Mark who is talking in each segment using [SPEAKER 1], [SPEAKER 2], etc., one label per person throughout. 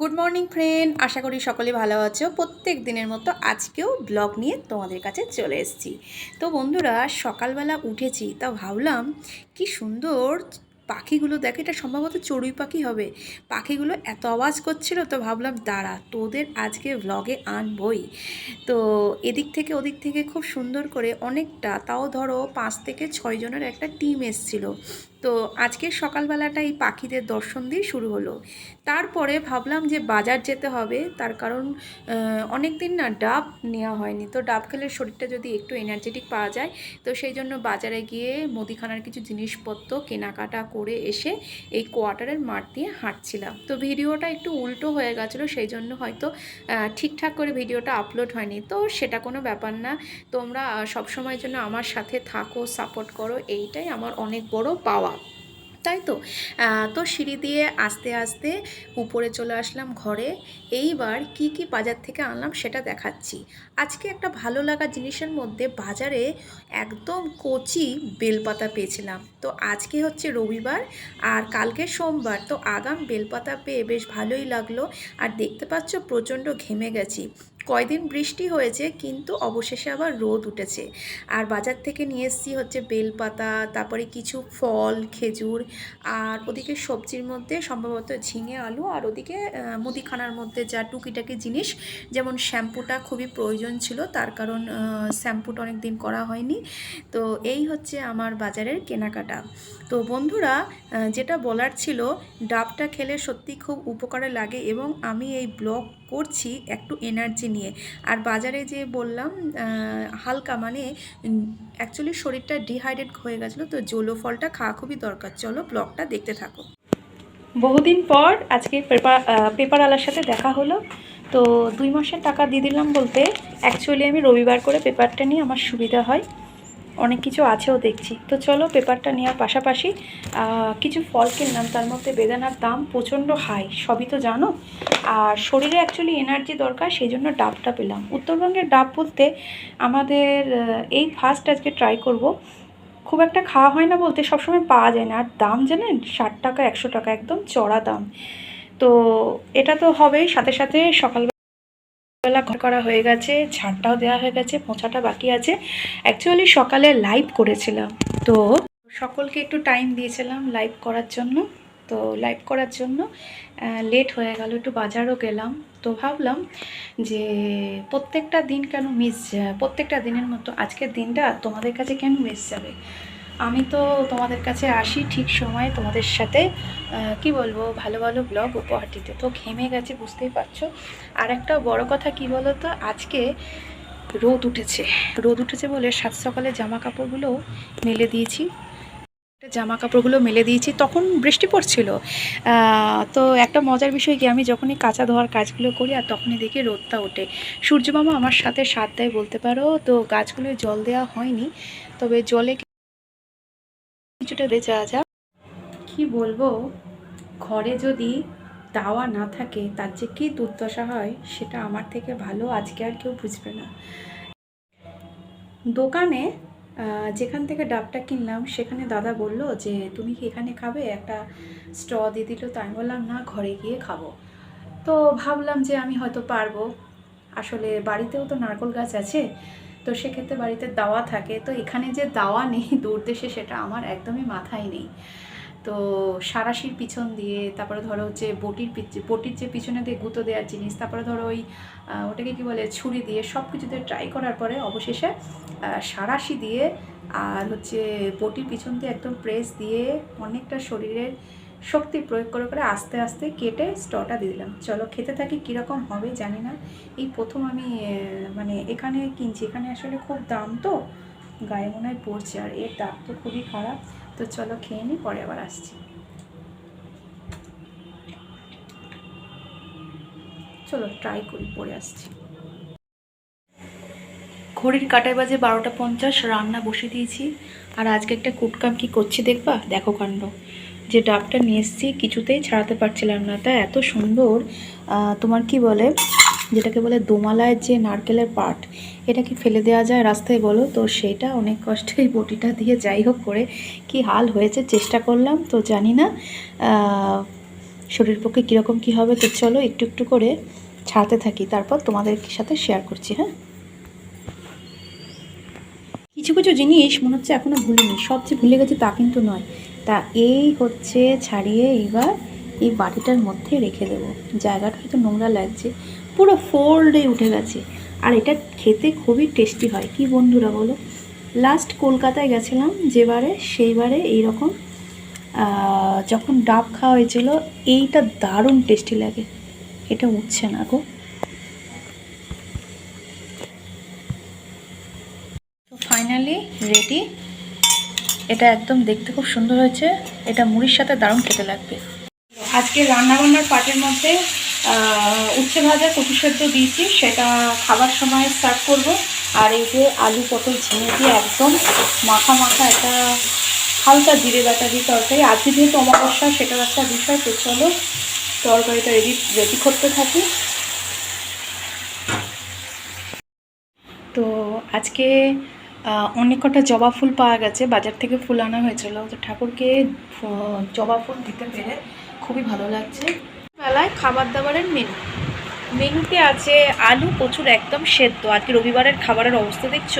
[SPEAKER 1] Good morning friend আশা করি সকলে ভালো আছো। প্রত্যেক দিনের মতো আজকেও ব্লগ নিয়ে তোমাদের কাছে চলে এসেছি। তো বন্ধুরা, সকালবেলা উঠেছি, তা ভাবলাম কি সুন্দর পাখিগুলো দেখে, এটা সম্ভবত চড়ুই পাখি হবে। পাখিগুলো এত আওয়াজ করছিল, তো ভাবলাম দাঁড়া, তোদের আজকে ব্লগে আনবই। তো এদিক থেকে ওদিক থেকে খুব সুন্দর করে অনেকটা, তাও ধরো পাঁচ থেকে ছয় জনের একটা টিম এসছিল। তো আজকে সকালবেলাটা এই পাখিদের দর্শন দিয়ে শুরু হলো। তারপরে ভাবলাম যে বাজার যেতে হবে, তার কারণ অনেক দিন না ডাব নেওয়া হয়নি। তো ডাব খেলে শরীরটা যদি একটু এনার্জেটিক পাওয়া যায়, তো সেই জন্য বাজারে গিয়ে মুদিখানার কিছু জিনিসপত্র কেনাকাটা করে এসে এই কোয়ার্টারের মাঠ দিয়ে হাঁটছিলাম। তো ভিডিওটা একটু উল্টো হয়ে গেছিল, সেই জন্য হয়তো ঠিকঠাক করে ভিডিওটা আপলোড হয়নি। তো সেটা কোনো ব্যাপার না, তোমরা সবসময়ের জন্য আমার সাথে থাকো সাপোর্ট করো, এইটাই আমার অনেক বড় পাওয়া। তাই তো? তো সিঁড়ি দিয়ে আস্তে আস্তে উপরে চলে আসলাম ঘরে। এইবার কি কি বাজার থেকে আনলাম সেটা দেখাচ্ছি। আজকে একটা ভালো লাগা জিনিসের মধ্যে বাজারে একদম কচি বেলপাতা পেয়েছিলাম। তো আজকে হচ্ছে রবিবার আর কালকে সোমবার। তো আগাম বেলপাতা পেয়ে বেশ ভালোই লাগল। আর দেখতে পাচ্ছ প্রচণ্ড ঘেমে গেছি। কয়দিন বৃষ্টি হয়েছে, কিন্তু অবশেষে আবার রোদ উঠেছে। আর বাজার থেকে নিয়ে এসেছি হচ্ছে বেলপাতা, তারপরে কিছু ফল, খেজুর, আর ওদিকে সবজির মধ্যে সম্ভবত ঝিঙে, আলু, আর ওদিকে মুদিখানার মধ্যে যা টুকিটাকি জিনিস, যেমন শ্যাম্পুটা খুবই প্রয়োজন ছিল, তার কারণ শ্যাম্পুটা অনেক দিন করা হয়নি। তো এই হচ্ছে আমার বাজারের কেনাকাটা। তো বন্ধুরা যেটা বলার ছিল, ডাবটা খেলে সত্যি খুব উপকারে লাগে এবং আমি এই ব্লগ করছি একটু এনার্জি নিয়ে। আর বাজারে যে বললাম হালকা মানে অ্যাকচুয়ালি শরীরটা ডিহাইড্রেট হয়ে গেছিল, তো জলো ফলটা খাওয়া খুবই দরকার। চলো ব্লগটা দেখতে থাকো। বহুদিন পর আজকে পেপার পেপারওয়ালার সাথে দেখা হলো। তো দুই মাসের টাকা দিয়ে দিলাম বলতে অ্যাকচুয়ালি আমি রবিবার করে পেপারটা নিয়ে আমার সুবিধা হয়। অনেক কিছু আছেও দেখছি। তো চলো পেপারটা নেওয়ার পাশাপাশি কিছু ফল কিনলাম। তার মধ্যে বেদানার দাম প্রচণ্ড হাই সবই তো জানো। আর শরীরে অ্যাকচুয়ালি এনার্জি দরকার সেই জন্য ডাবটা পেলাম। উত্তরবঙ্গের ডাব বলতে আমাদের এই ফার্স্ট আজকে ট্রাই করব। খুব একটা খাওয়া হয় না বলতে সবসময় পাওয়া যায় না। আর দাম জানেন? ষাট টাকা, একশো টাকা, একদম চড়া দাম। তো এটা তো হবেই, সাথে সাথে সকালবেলা ঘর করা হয়ে গেছে ঝাড়টাও দেওয়া হয়ে গেছে, মোছাটা বাকি আছে। অ্যাকচুয়ালি সকালে লাইভ করেছিলাম। তো সকলকে একটু টাইম দিয়েছিলাম লাইভ করার জন্য। তো লাইভ করার জন্য লেট হয়ে গেল, একটু বাজারও গেলাম। তো ভাবলাম যে প্রত্যেকটা দিন কেন মিস প্রত্যেকটা দিনের মতো আজকের দিনটা তোমাদের কাছে কেন মিস যাবে? আমি তো তোমাদের কাছে আসি ঠিক সময়ে তোমাদের সাথে কি বলব, ভালো ভালো ব্লগ উপহার দিতে তো ঘেমে গেছে, বুঝতেই পারছ। আর একটা বড় কথা কি বলো তো আজকে রোদ উঠেছে। রোদ উঠেছে বলে সাত সকালে জামা কাপড়গুলো মেলে দিয়েছি। জামা কাপড়গুলো মেলে দিয়েছি, তখন বৃষ্টি পড়ছিল। তো একটা মজার বিষয় কি, আমি যখনই কাঁচা ধোয়ার কাজগুলো করি আর তখনই দেখি রোদটা ওঠে। সূর্যমামা আমার সাথে সাথ দেয় বলতে পারো, তো গাছগুলো জল দেওয়া হয়নি, তবে জলে কিছুটা বেঁচে যা কি বলব? ঘরে যদি দাওয়া না থাকে, তার যে কী দুর্দশা হয়, সেটা আমার থেকে ভালো আজকে আর কেউ বুঝবে না। দোকানে যেখান থেকে ডাবটা কিনলাম, সেখানে দাদা বলল যে, তুমি কি এখানে খাবে? একটা স্ট্র দিয়ে দিল। তো আমি বললাম, না, ঘরে গিয়ে খাব। তো ভাবলাম যে, আমি হয়তো পারব। আসলে বাড়িতেও তো নারকল গাছ আছে। তো সেক্ষেত্রে বাড়িতে দাওয়া থাকে। তো এখানে যে দাওয়া নেই দূর দেশে সেটা আমার একদমই মাথায় নেই। তো সারাশির পিছন দিয়ে, তারপরে ধরো হচ্ছে বটির বটির যে পিছনে দিয়ে গুঁতো দেওয়ার জিনিস, তারপরে ধরো ওই ওটাকে কি বলে, ছুরি দিয়ে সব কিছুতে ট্রাই করার পরে অবশেষে সারাশি দিয়ে আর হচ্ছে বটির পিছন দিয়ে একদম প্রেস দিয়ে অনেকটা শরীরের শক্তি প্রয়োগ করে করে আস্তে আস্তে কেটে স্টটা দিয়ে দিলাম। চলো খেতে থাকি কীরকম হবে জানি না। এই প্রথম আমি মানে এখানে কিনছি। এখানে আসলে খুব দাম তো, গায়ে মনে হয় পড়ছে আর এর দাম তো খুবই খারাপ। তো চলো খেয়ে নিই পরে আবার আসছি। চলো ট্রাই করি, পরে আসছি। ঘড়ির কাটায় বাজে বারোটা পঞ্চাশ, রান্না বসিয়ে দিয়েছি। আর আজকে একটা কুটকাম কি করছি দেখবা? দেখো কাণ্ড। যে ডাবটা নিয়ে এসেছি, কিছুতেই ছাড়াতে পারছিলাম না। তা এত সুন্দর তোমার কি বলে, যেটাকে বলে দোমালায় যে নারকেলের পাট, এটা কি ফেলে দেওয়া যায় রাস্তায় বলো? তো সেটা অনেক কষ্টে বটিটা দিয়ে যাই হোক করে কি হাল হয়েছে চেষ্টা করলাম, তো জানি না শরীর পক্ষে কীরকম কী হবে। তো চলো একটু একটু করে ছাড়তে থাকি, তারপর তোমাদের সাথে শেয়ার করছি হ্যাঁ? কিছু কিছু জিনিস মনে হচ্ছে এখনও ভুলিনি, সব যে ভুলে গেছি তা কিন্তু নয়। তা এই হচ্ছে ছাড়িয়ে এইবার এই বাটিটার মধ্যে রেখে দেবো। জায়গাটা হয়তো নোংরা লাগছে। পুরো ফোল্ডে উঠে গেছে। আর এটা খেতে খুবই টেস্টি হয়। কি বন্ধুরা বলো? লাস্ট কলকাতায় গেছিলাম যেবারে, সেইবারে এইরকম যখন ডাব খাওয়া হয়েছিল, এইটা দারুণ টেস্টি লাগে। এটা উঠছে না গো। ফাইনালি রেডি এটা একদম দেখতে খুব সুন্দর হয়েছে। এটা মুড়ির সাথে দারুণ খেতে লাগবে। আজকে রান্নাবান্নার পাটের মধ্যে উচ্ছে ভাজা কচু সেদ্ধ দিয়েছি। সেটা খাবার সময় সার্ভ করব। আর এই যে আলু পটল ঝিঙে দিয়ে একদম মাখা মাখা একটা হালকা জিরে বাটা দিয়ে তরকারি। আজকে যেহেতু অমাবস্যা, সেটাও একটা বিষয়। তো চলো, তরকারিটা রেডি রেডি করতে থাকি। তো আজকে অনেক কটা জবা ফুল পাওয়া গেছে। বাজার থেকে ফুল আনা হয়েছিল। তো ঠাকুরকে জবা ফুল দিতে পেরে খুবই ভালো লাগছে। বেলায় খাবার দাবারের মেনু মেনুতে আছে আলু প্রচুর একদম সেদ্ধ। আজকে রবিবারের খাবারের অবস্থা দেখছ?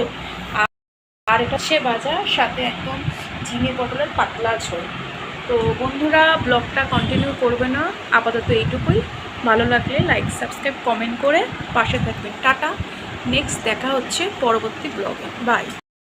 [SPEAKER 1] আর- এটা সে বাজার, সাথে একদম ঝিঙে পটলের পাতলা ঝোল। তো বন্ধুরা, ব্লগটা কন্টিনিউ করবে না। আপাতত এইটুকুই। ভালো লাগলে লাইক সাবস্ক্রাইব কমেন্ট করে পাশে থাকবেন। টাটা। নেক্সট দেখা হচ্ছে পরবর্তী ব্লগে বাই